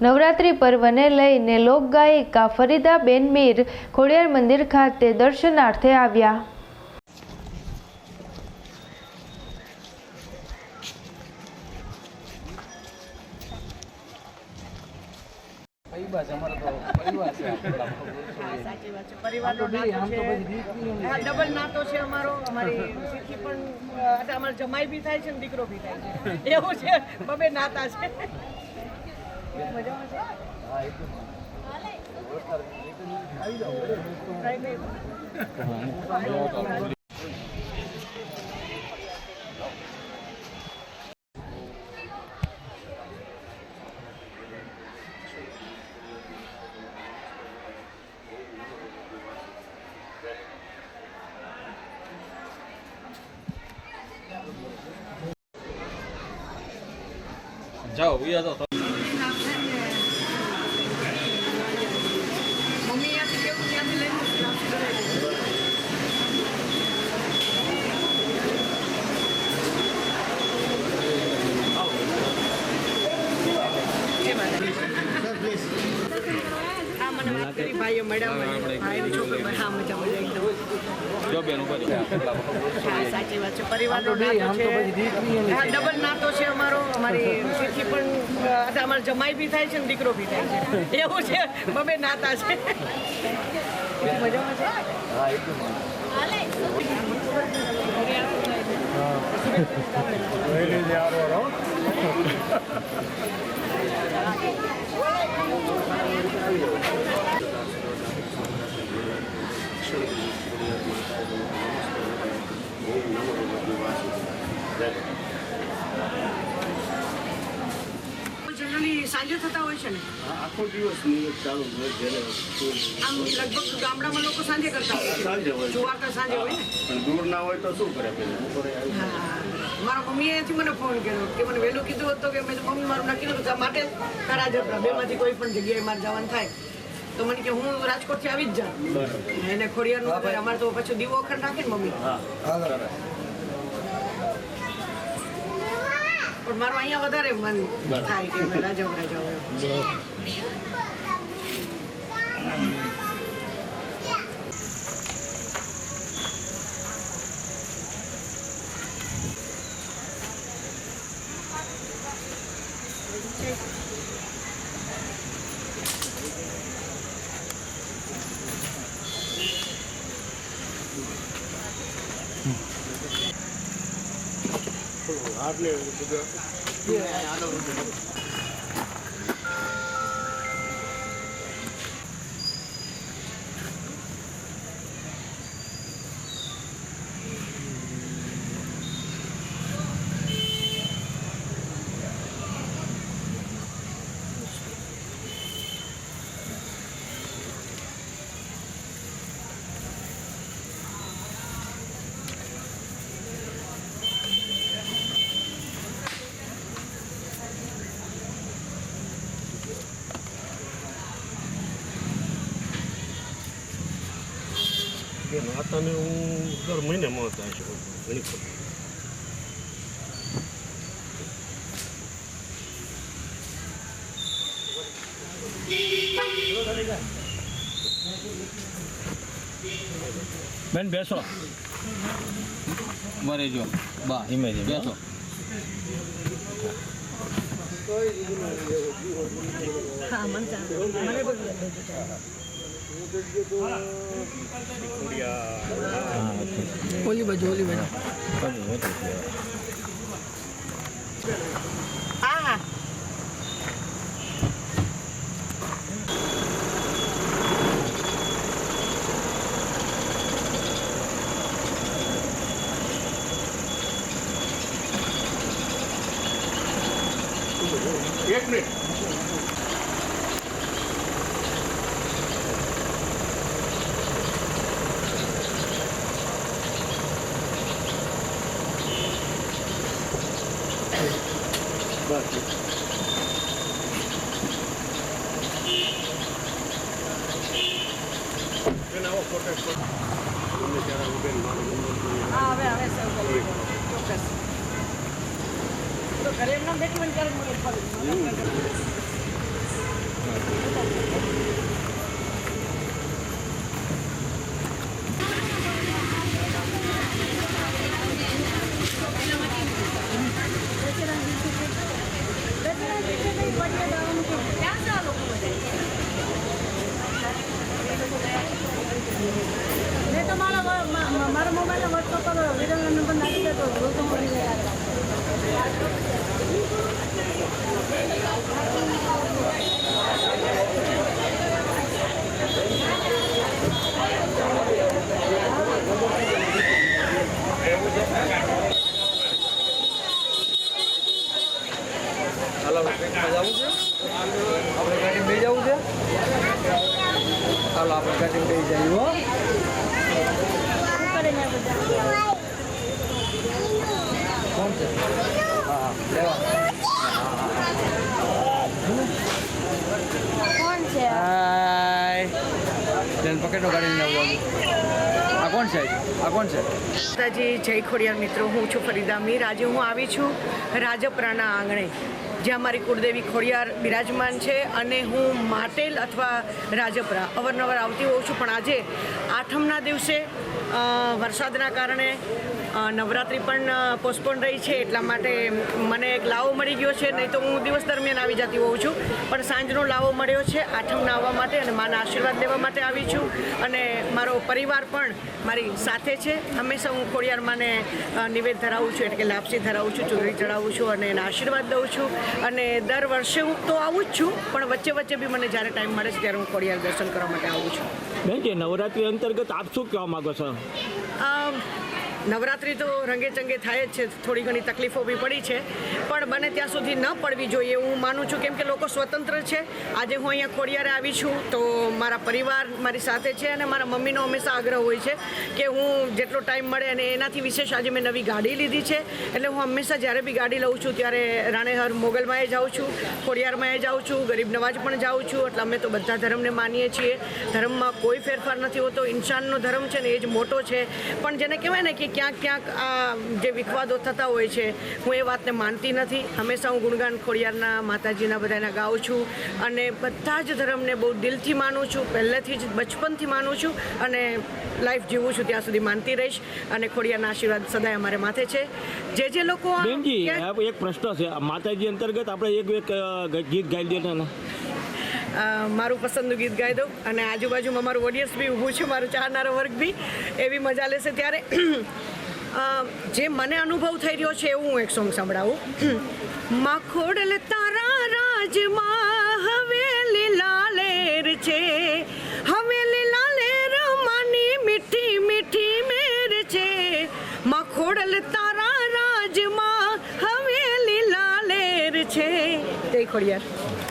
નવરાત્રિ પર્વને લઈને લોકગાયિકા ફરીદાબેન મીર ખોડિયાર મંદિર ખાતે દર્શનાર્થે આવ્યા. દીકરો એવું છે. જાઓ ઉયા જાઓ મમ્મી ત્યાંથી કેવું ત્યાંથી લઈને હા મને વાત કરી ભાઈઓ મળ્યા મને ભાઈની છોકરી હા મજા મજા એકદમ જો બેન ઉપર હા સાચી વાત છે. પરિવારનો નાતો છે. ડબલ નાતો છે અમારો. અમારી તિથિ પણ અમારે જમાઈ બી થાય છે ને દીકરો બી થાય છે. એવું છે. બબે નાતા છે. મજામાં છે? હા એકદમ જનરલી સાંજે થતા હોય છે ને? આખો દિવસ નિયત ચાલુ હોય આમ લગભગ ગામડામાં લોકો સાંજે કરતા હોય સાંજે હોય જુવારતા સાંજે હોય ને? પણ દૂર ના હોય તો શું કરે પેલા? બપોરે હા. મારા મમ્મીએ એથી મને ફોન કર્યો કે મને વહેલું કીધું હતું કે મેં મમ્મી મારું નક્કી નતું માટે ખરા જપડા બેમાંથી કોઈ પણ જગ્યાએ મારે જવાનું થાય. તો મને કે હું રાજકોટથી આવી જ જાઉં. એને ખોડિયારનું અમારે તો પછી દીવો અખંડ રાખે ને મમ્મી. પણ મારું અહીંયા વધારે મન થાય કે I've never been to. Yeah, I know. કે નાતાને હું દર મહિને મળતા હશે ઘણી. બેન બેસો. મરે જો. બા હિમે બેસો. હા મને. મને ಹೋಲಿ ಬಜ್ಜಿ ಹೋಲಿ ಬೇಡ एक मिनट તો ઘરે એમના બેઠી મને ક્યારેક મને ફાવે. મેં તો મારા વ- મા- મા- મારા મોબાઈલને વોટ્સઅપ પર વિરલનો નંબર નાખી દેતો રોજ તો મળી જાય હાલો આપણે ટ્રેનમાં જવું છે આપણે ગાડી બે જવું છે હાલો આપણે ગાડી બે જઈએ હો શું કરે ને બધા કોણ છે? હાય જેને પકડો ગાડી લઈને આ કોણ છે? આ કોણ છે? માતાજી જય ખોડિયાર મિત્રો. હું છું ફરીદા મીર. આજે હું આવી છું રાજપરાના આંગણે જ્યાં મારી કુળદેવી ખોડિયાર બિરાજમાન છે અને હું માટેલ અથવા રાજપરા અવારનવાર આવતી હોઉં છું. પણ આજે આઠમના દિવસે વરસાદના કારણે નવરાત્રિ પણ પોસ્ટપોન રહી છે એટલા માટે મને એક લાવો મળી ગયો છે. નહીં તો હું દિવસ દરમિયાન આવી જતી હોઉં છું. પણ સાંજનો લાવો મળ્યો છે. આઠમના આવવા માટે અને માના આશીર્વાદ લેવા માટે આવી છું. અને મારો પરિવાર પણ મારી સાથે છે. હંમેશા હું ખોડિયાર માને નિવેદ ધરાવું છું. એટલે કે લાપસી ધરાવું છું ચૂંટણી ચડાવું છું અને એના આશીર્વાદ દઉં છું. અને દર વર્ષે હું તો આવું જ છું. પણ વચ્ચે વચ્ચે બી મને જ્યારે ટાઈમ મળે છે ત્યારે હું ખોડિયાર દર્શન કરવા માટે આવું છું. બેન કે નવરાત્રી અંતર્ગત આપ શું કહેવા માંગો છો? નવરાત્રિ તો રંગે ચંગે થાય જ છે, થોડી ઘણી તકલીફો બી પડી છે. પણ બને ત્યાં સુધી ન પડવી જોઈએ. હું માનું છું કેમ કે લોકો સ્વતંત્ર છે. આજે હું અહીંયા ખોડિયારે આવી છું તો મારા પરિવાર મારી સાથે છે અને મારા મમ્મીનો હંમેશા આગ્રહ હોય છે કે હું જેટલો ટાઈમ મળે અને એનાથી વિશેષ આજે મેં નવી ગાડી લીધી છે. એટલે હું હંમેશા જ્યારે બી ગાડી લઉં છું ત્યારે રાણેહર મોગલમાં એ જાઉં છું, ખોડિયારમાં એ જાઉં છું, ગરીબ નવાજ પણ જાઉં છું. એટલે અમે તો બધા ધર્મને માનીએ છીએ. ધર્મમાં કોઈ ફેરફાર નથી હોતો. ઇન્સાનનો ધર્મ છે ને એ જ મોટો છે. પણ જેને કહેવાય ને કે ક્યાંક ક્યાંક આ જે વિખવાદો થતા હોય છે હું એ વાતને માનતી નથી. હંમેશા હું ગુણગાન ખોડિયારના માતાજીના બધાના ગાઉં છું અને બધા જ ધર્મને બહુ દિલથી માનું છું. પહેલેથી જ બચપનથી માનું છું અને લાઈફ જીવું છું ત્યાં સુધી માનતી રહીશ અને ખોડિયારના આશીર્વાદ સદાય અમારે માથે છે. જે જે લોકો એક પ્રશ્ન છે. માતાજી અંતર્ગત આપણે એક એક ગીત ગાઈ દઈએ ને. મારું પસંદનું ગીત ગાઈ દઉં અને આજુબાજુમાં મારું ઓડિયન્સ બી ઊભું છે, મારું ચાહનારો વર્ગ બી એવી મજા લેશે ત્યારે જે મને અનુભવ થઈ રહ્યો છે એવું હું એક સોંગ સંભળાવું. માખોડલ તારા રાજમાં હવેલી લાલેર છે હવેલી લાલેર માની મીઠી મીઠી મેર છે. માખોડલ તારા રાજમાં હવેલી લાલેર છે. તે ખોડિયાર.